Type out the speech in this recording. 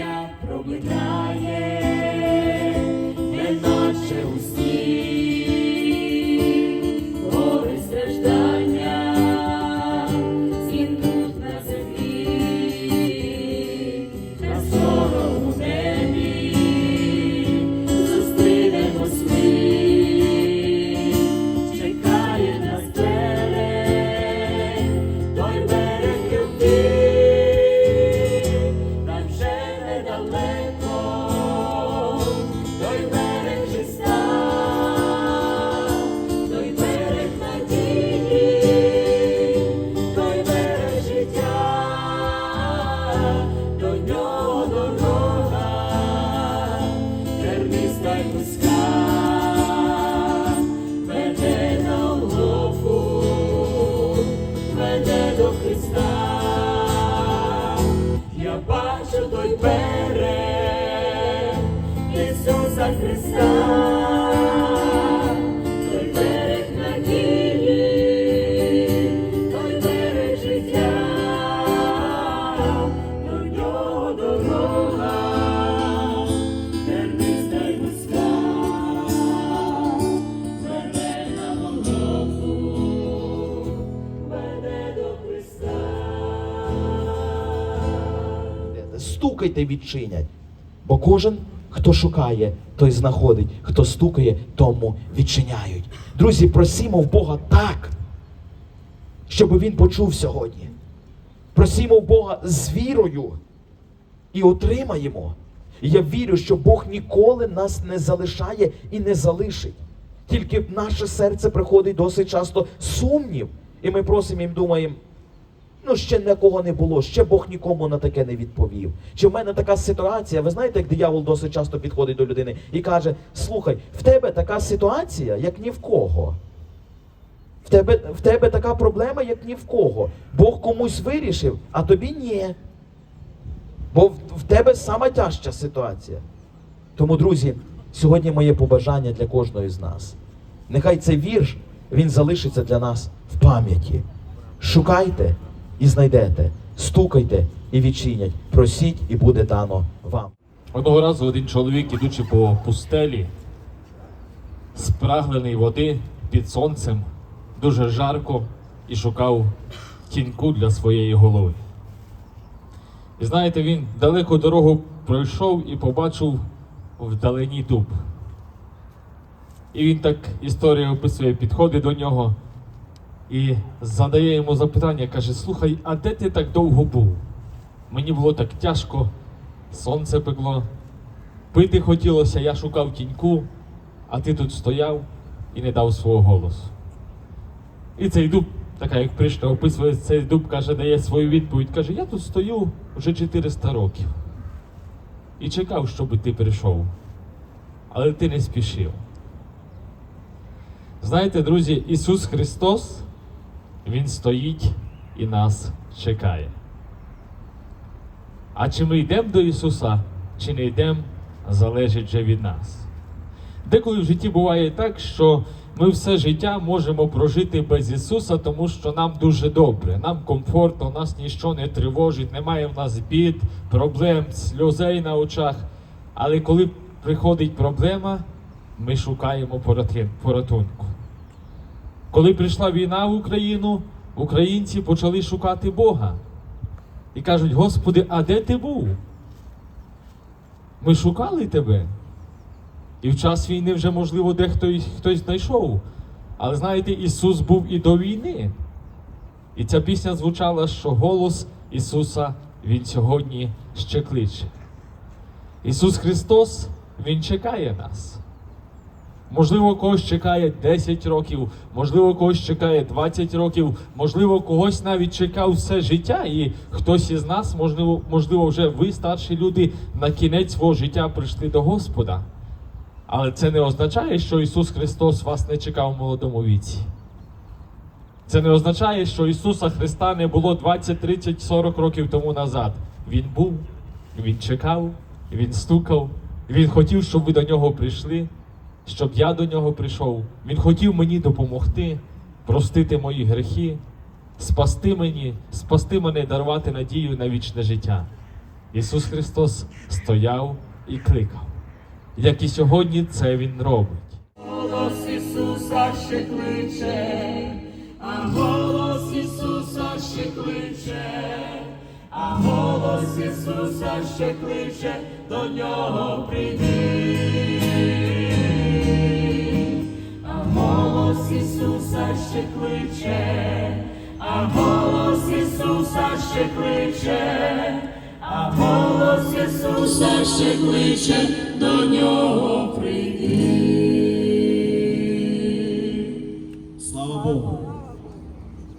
життя проминає, до Христа. стукайте, відчинять. Бо кожен, хто шукає, той знаходить, хто стукає, тому відчиняють. Друзі, просімо в Бога так, щоб він почув сьогодні. Просімо в Бога з вірою і отримаємо. Я вірю, що Бог ніколи нас не залишає і не залишить. Тільки наше серце приходить досить часто сумнів, і ми просимо і думаємо, Ну, ще нікого не було, ще Бог нікому на таке не відповів. Чи в мене така ситуація? Ви знаєте, як диявол досить часто підходить до людини і каже: слухай, в тебе така ситуація, як ні в кого. В тебе, в тебе така проблема, як ні в кого. Бог комусь вирішив, а тобі ні. Бо в, в тебе сама тяжча ситуація. Тому, друзі, сьогодні моє побажання для кожного з нас. Нехай цей вірш він залишиться для нас в пам'яті. Шукайте і знайдете, стукайте і відчинять, просіть і буде дано вам. Одного разу один чоловік, ідучи по пустелі, спрагнений води під сонцем, дуже жарко і шукав тіньку для своєї голови. І знаєте, він далеку дорогу пройшов і побачив вдалині дуб. І він так історія описує, підходить до нього і задає йому запитання, каже: Слухай, а де ти так довго був? Мені було так тяжко, сонце пекло, пити хотілося, я шукав тіньку, а ти тут стояв і не дав свого голосу. І цей дуб, така як Пришка описує, цей дуб каже, дає свою відповідь. Каже, я тут стою вже 400 років і чекав, щоб ти прийшов, але ти не спішив. Знаєте, друзі, Ісус Христос, Він стоїть і нас чекає. А чи ми йдемо до Ісуса, чи не йдемо, залежить вже від нас. Деколи в житті буває так, що ми все життя можемо прожити без Ісуса, тому що нам дуже добре, нам комфортно, нас нічого не тривожить, немає в нас бід, проблем, сльозей на очах. Але коли приходить проблема, ми шукаємо порятунку. Коли прийшла війна в Україну, українці почали шукати Бога. І кажуть, Господи, а де ти був? Ми шукали тебе. І в час війни вже, можливо, дехто хтось знайшов. Але знаєте, Ісус був і до війни. І ця пісня звучала, що голос Ісуса Він сьогодні ще кличе. Ісус Христос, Він чекає нас. Можливо, когось чекає 10 років, можливо, когось чекає 20 років, можливо, когось навіть чекав все життя, і хтось із нас, можливо, можливо, вже ви, старші люди, на кінець свого життя прийшли до Господа. Але це не означає, що Ісус Христос вас не чекав в молодому віці. Це не означає, що Ісуса Христа не було 20, 30, 40 років тому назад. Він був, Він чекав, Він стукав, Він хотів, щоб ви до нього прийшли, щоб я до нього прийшов. Він хотів мені допомогти, простити мої грехи, спасти мені, спасти мене, дарувати надію на вічне життя. Ісус Христос стояв і кликав. Як і сьогодні це Він робить. Голос Ісуса ще кличе, а голос Ісуса ще кличе, а голос Ісуса ще кличе, до нього прийди. Ще кличе, а голос Ісуса ще кличе, до нього.